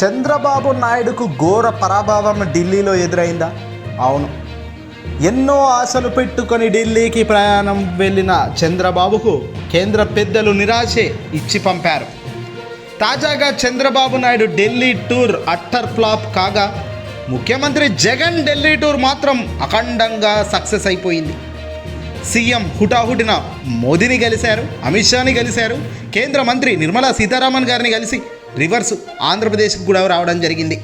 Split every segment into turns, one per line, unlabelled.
చంద్రబాబు నాయుడుకు ఘోర పరాభావం ఢిల్లీలో ఎదురైందా? అవును. ఎన్నో ఆశలు పెట్టుకొని ఢిల్లీకి ప్రయాణం వెళ్ళిన చంద్రబాబుకు కేంద్ర పెద్దలు నిరాశే ఇచ్చి పంపారు. తాజాగా Chandrababu Naidu Delhi tour utter flop కాగా ముఖ్యమంత్రి జగన్ ఢిల్లీ టూర్ మాత్రం అఖండంగా సక్సెస్ అయిపోయింది. సీఎం హుటాహుటిన మోదీని కలిశారు అమిత్ షాని కలిశారు కేంద్ర మంత్రి నిర్మలా సీతారామన్ గారిని కలిసి రివర్స్ ఆంధ్రప్రదేశ్కి కూడా రావడం జరిగింది.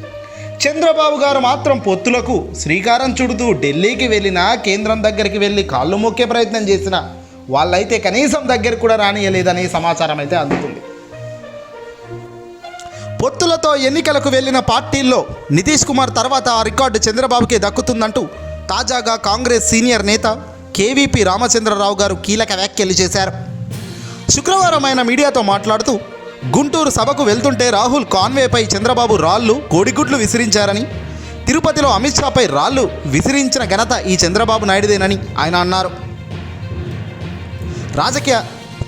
చంద్రబాబు గారు మాత్రం పొత్తులకు శ్రీకారం చుడుతూ ఢిల్లీకి వెళ్ళినా కేంద్రం దగ్గరికి వెళ్ళి కాళ్ళు మొక్కే ప్రయత్నం చేసిన వాళ్ళైతే కనీసం దగ్గర కూడా రానియలేదని సమాచారం అయితే అందుతుంది పొత్తులతో ఎన్నికలకు వెళ్ళిన పార్టీల్లో నితీష్ కుమార్ తర్వాత ఆ రికార్డు చంద్రబాబుకే దక్కుతుందంటూ తాజాగా కాంగ్రెస్ సీనియర్ నేత కేవీపీ రామచంద్రరావు గారు కీలక వ్యాఖ్యలు చేశారు. శుక్రవారం ఆయన మీడియాతో మాట్లాడుతూ గుంటూరు సభకు వెళ్తుంటే రాహుల్ కాన్వేపై చంద్రబాబు రాళ్ళు కోడిగుడ్లు విసిరించారని తిరుపతిలో అమిత్ షాపై రాళ్ళు విసిరించిన ఘనత ఈ చంద్రబాబు నాయుడుదేనని ఆయన అన్నారు. రాజకీయ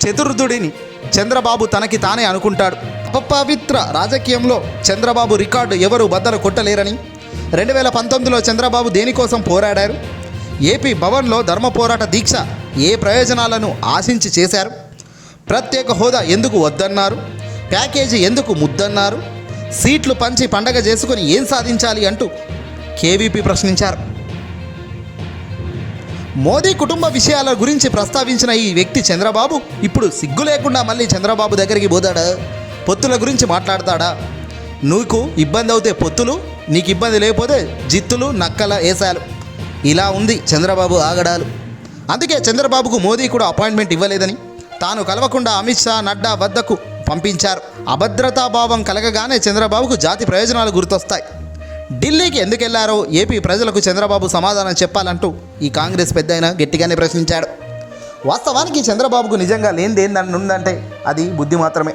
చతుర్థుడిని చంద్రబాబు తనకి తానే అనుకుంటాడు. అపవిత్ర రాజకీయంలో చంద్రబాబు రికార్డు ఎవరు బద్దలు కొట్టలేరని రెండు వేల పంతొమ్మిదిలో చంద్రబాబు దేనికోసం పోరాడారు? ఏపీ భవన్లో ధర్మ పోరాట దీక్ష ఏ ప్రయోజనాలను ఆశించి చేశారు? ప్రత్యేక హోదా ఎందుకు వద్దన్నారు? ప్యాకేజీ ఎందుకు ముద్దన్నారు? సీట్లు పంచి పండగ చేసుకుని ఏం సాధించాలి అంటూ కేవీపీ ప్రశ్నించారు. మోదీ కుటుంబ విషయాల గురించి ప్రస్తావించిన ఈ వ్యక్తి చంద్రబాబు ఇప్పుడు సిగ్గు లేకుండా మళ్ళీ చంద్రబాబు దగ్గరికి పోతాడా? పొత్తుల గురించి మాట్లాడతాడా? నీకు ఇబ్బంది అవుతే పొత్తులు నీకు ఇబ్బంది లేకపోతే జిత్తులు నక్కల ఏసాలు. ఇలా ఉంది చంద్రబాబు ఆగడాలు. అందుకే చంద్రబాబుకు మోదీ కూడా అపాయింట్మెంట్ ఇవ్వలేదని తాను కలవకుండా అమిత్ షా నడ్డా వద్దకు పంపించారు. అభద్రతా భావం కలగగానే చంద్రబాబుకు జాతి ప్రయోజనాలు గుర్తొస్తాయి. ఢిల్లీకి ఎందుకు వెళ్ళారో ఏపీ ప్రజలకు చంద్రబాబు సమాధానం చెప్పాలంటూ ఈ కాంగ్రెస్ పెద్ద గట్టిగానే ప్రశ్నించాడు. వాస్తవానికి చంద్రబాబుకు నిజంగా లేనిదేందని ఉందంటే అది బుద్ధి మాత్రమే.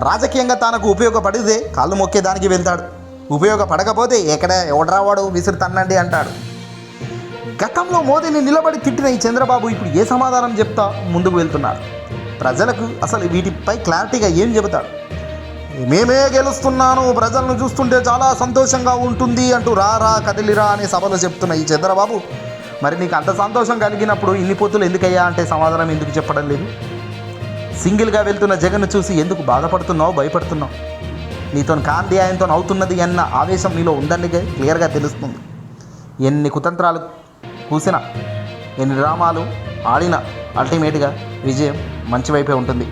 రాజకీయంగా తనకు ఉపయోగపడితే కాళ్ళు మొక్కేదానికి వెళ్తాడు. ఉపయోగపడకపోతే ఎక్కడ ఎవడరావాడు విసిరి తన్నండి అంటాడు. గతంలో మోదీని నిలబడి తిట్టిన ఈ చంద్రబాబు ఇప్పుడు ఏ సమాధానం చెప్తా ముందుకు వెళ్తున్నారు? ప్రజలకు అసలు వీటిపై క్లారిటీగా ఏం చెబుతాడు? మేమే గెలుస్తున్నాను ప్రజలను చూస్తుంటే చాలా సంతోషంగా ఉంటుంది అంటూ రా రా కదిలిరా అనే సభలో చెప్తున్న ఈ చంద్రబాబు. మరి నీకు అంత సంతోషం కలిగినప్పుడు ఇన్ని పొత్తులు ఎందుకయ్యా అంటే సమాధానం ఎందుకు చెప్పడం లేదు? సింగిల్గా వెళ్తున్న జగన్ చూసి ఎందుకు బాధపడుతున్నావు భయపడుతున్నావు? నీతో కాంతి ఆయనతో అవుతున్నది అన్న ఆవేశం నీలో ఉందని క్లియర్గా తెలుస్తుంది. ఎన్ని కుతంత్రాలు కూసిన ఎన్ని డ్రామాలు ఆడినా అల్టిమేట్గా విజయం మంచి వైపే ఉంటుంది.